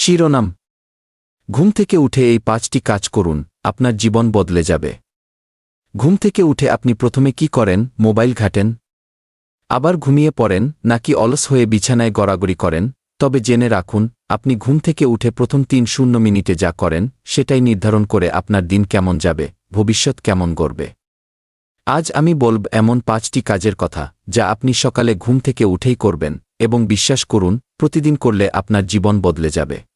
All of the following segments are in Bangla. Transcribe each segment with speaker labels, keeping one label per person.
Speaker 1: শিরোনাম। ঘুম থেকে উঠে এই পাঁচটি কাজ করুন, আপনার জীবন বদলে যাবে। ঘুম থেকে উঠে আপনি প্রথমে কি করেন, মোবাইল ঘাটেন? আবার ঘুমিয়ে পড়েন, নাকি অলস হয়ে বিছানায় গড়াগড়ি করেন? তবে জেনে রাখুন, আপনি ঘুম থেকে উঠে প্রথম তিন শূন্য মিনিটে যা করেন, সেটাই নির্ধারণ করে আপনার দিন কেমন যাবে, ভবিষ্যৎ কেমন গড়বে। আজ আমি বলব এমন পাঁচটি কাজের কথা, যা আপনি সকালে ঘুম থেকে উঠেই করবেন, এবং বিশ্বাস করুন, প্রতিদিন করলে আপনার জীবন বদলে যাবে।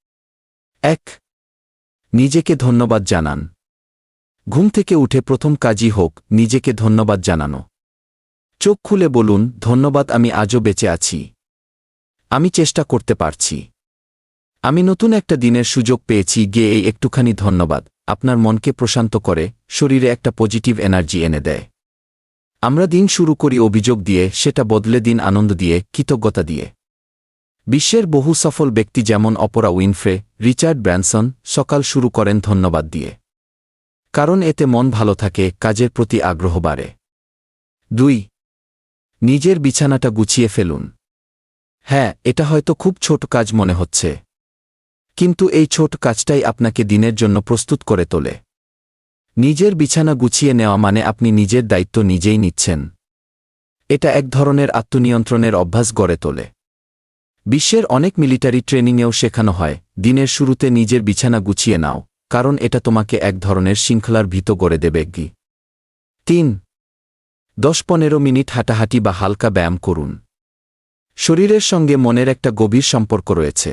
Speaker 1: এক, নিজেকে ধন্যবাদ জানান। ঘুম থেকে উঠে প্রথম কাজই হোক, নিজেকে ধন্যবাদ জানানো। চোখ খুলে বলুন, ধন্যবাদ, আমি আজও বেঁচে আছি। আমি চেষ্টা করতে পারছি। আমি নতুন একটা দিনের সুযোগ পেয়েছি, গিয়ে এই একটুখানি ধন্যবাদ, আপনার মনকে প্রশান্ত করে, শরীরে একটা পজিটিভ এনার্জি এনে দেয়। আমরা দিন শুরু করি অভিযোগ দিয়ে, সেটা বদলে দিন আনন্দ দিয়ে, কৃতজ্ঞতা দিয়ে। বিশ্বের বহু সফল ব্যক্তি যেমন অপরা উইনফ্রে, রিচার্ড ব্র্যানসন, সকাল শুরু করেন ধন্যবাদ দিয়ে। কারণ এতে মন ভালো থাকে, কাজের প্রতি আগ্রহ বাড়ে। দুই, নিজের বিছানাটা গুছিয়ে ফেলুন। হ্যাঁ এটা হয়তো খুব ছোট কাজ মনে হচ্ছে। কিন্তু এই ছোট কাজটাই আপনাকে দিনের জন্য প্রস্তুত করে তোলে। নিজের বিছানা গুছিয়ে নেওয়া মানে আপনি নিজের দায়িত্ব নিজেই নিচ্ছেন। এটা এক ধরনের আত্মনিয়ন্ত্রণের অভ্যাস গড়ে তোলে। বিশ্বের অনেক মিলিটারি ট্রেনিংয়েও শেখানো হয়, দিনের শুরুতে নিজের বিছানা গুছিয়ে নাও, কারণ এটা তোমাকে এক ধরনের শৃঙ্খলার ভীত গড়ে দেবে, গি। তিন। দশ পনেরো মিনিট হাঁটাহাঁটি বা হালকা ব্যায়াম করুন। শরীরের সঙ্গে মনের একটা গভীর সম্পর্ক রয়েছে।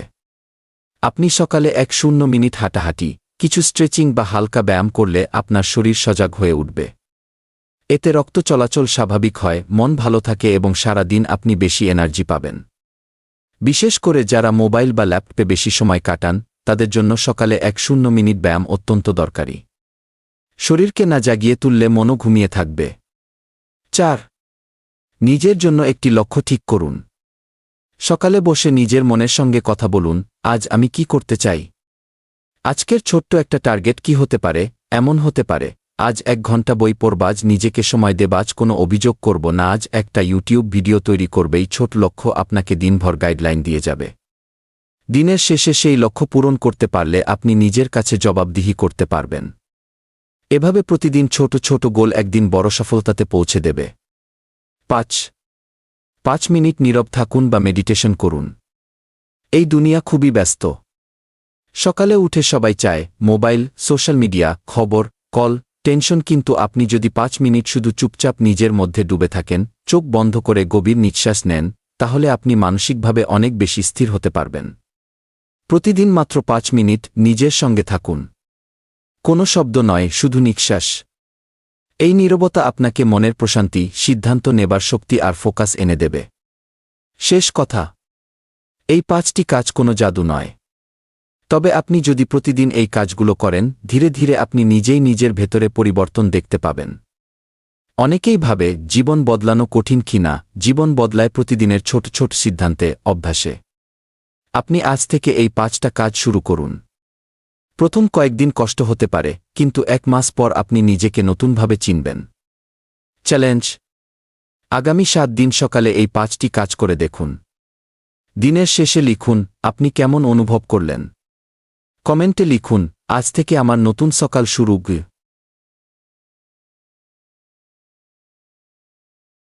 Speaker 1: আপনি সকালে এক শূন্য মিনিট হাঁটাহাঁটি, কিছু স্ট্রেচিং বা হালকা ব্যায়াম করলে আপনার শরীর সজাগ হয়ে উঠবে। এতে রক্ত চলাচল স্বাভাবিক হয়, মন ভালো থাকে এবং সারা দিন আপনি বেশি এনার্জি পাবেন। বিশেষ করে যারা মোবাইল বা ল্যাপটপে বেশি সময় কাটান, তাদের জন্য সকালে এক শূন্য মিনিট ব্যায়াম অত্যন্ত দরকারি। শরীরকে না জাগিয়ে তুললে মনও ঘুমিয়ে থাকবে। চার, নিজের জন্য একটি লক্ষ্য ঠিক করুন। সকালে বসে নিজের মনের সঙ্গে কথা বলুন, আজ আমি কি করতে চাই? আজকের ছোট্ট একটা টার্গেট কি হতে পারে? এমন হতে পারে। আজ এক ঘণ্টা বই পড়বাজ নিজেকে সময় দেবাজ কোনো অভিযোগ করব না, আজ একটা ইউটিউব ভিডিও তৈরি করবেই ছোট লক্ষ্য আপনাকে দিনভর গাইডলাইন দিয়ে যাবে। দিনের শেষে সেই লক্ষ্য পূরণ করতে পারলে আপনি নিজের কাছে জবাবদিহি করতে পারবেন। এভাবে প্রতিদিন ছোট ছোট গোল একদিন বড় সফলতাতে পৌঁছে দেবে। পাঁচ। পাঁচ মিনিট নীরব থাকুন বা মেডিটেশন করুন। এই দুনিয়া খুবই ব্যস্ত। সকালে উঠে সবাই চায়, মোবাইল, সোশ্যাল মিডিয়া, খবর, কল টেনশন কিন্তু আপনি যদি পাঁচ মিনিট শুধু চুপচাপ নিজের মধ্যে ডুবে থাকেন, চোখ বন্ধ করে গভীর নিঃশ্বাস নেন, তাহলে আপনি মানসিকভাবে অনেক বেশি স্থির হতে পারবেন। প্রতিদিন মাত্র পাঁচ মিনিট নিজের সঙ্গে থাকুন। কোনো শব্দ নয়, শুধু নিঃশ্বাস। এই নীরবতা আপনাকে মনের প্রশান্তি, সিদ্ধান্ত নেবার শক্তি আর ফোকাস এনে দেবে। শেষ কথা। এই পাঁচটি কাজ কোনো জাদু নয়। তবে আপনি যদি প্রতিদিন এই কাজগুলো করেন, ধীরে ধীরে আপনি নিজেই নিজের ভেতরে পরিবর্তন দেখতে পাবেন। অনেকেই ভাবে, জীবন বদলানো কঠিন কিনা জীবন বদলায় প্রতিদিনের ছোট ছোট সিদ্ধান্তে অভ্যাসে। আপনি আজ থেকে এই পাঁচটা কাজ শুরু করুন। প্রথম কয়েকদিন কষ্ট হতে পারে, কিন্তু এক মাস পর আপনি নিজেকে নতুনভাবে চিনবেন। চ্যালেঞ্জ। আগামী সাত দিন সকালে এই পাঁচটি কাজ করে দেখুন। দিনের শেষে লিখুন, আপনি কেমন অনুভব করলেন? কমেন্টে লিখুন আজ থেকে আমার নতুন সকাল শুরু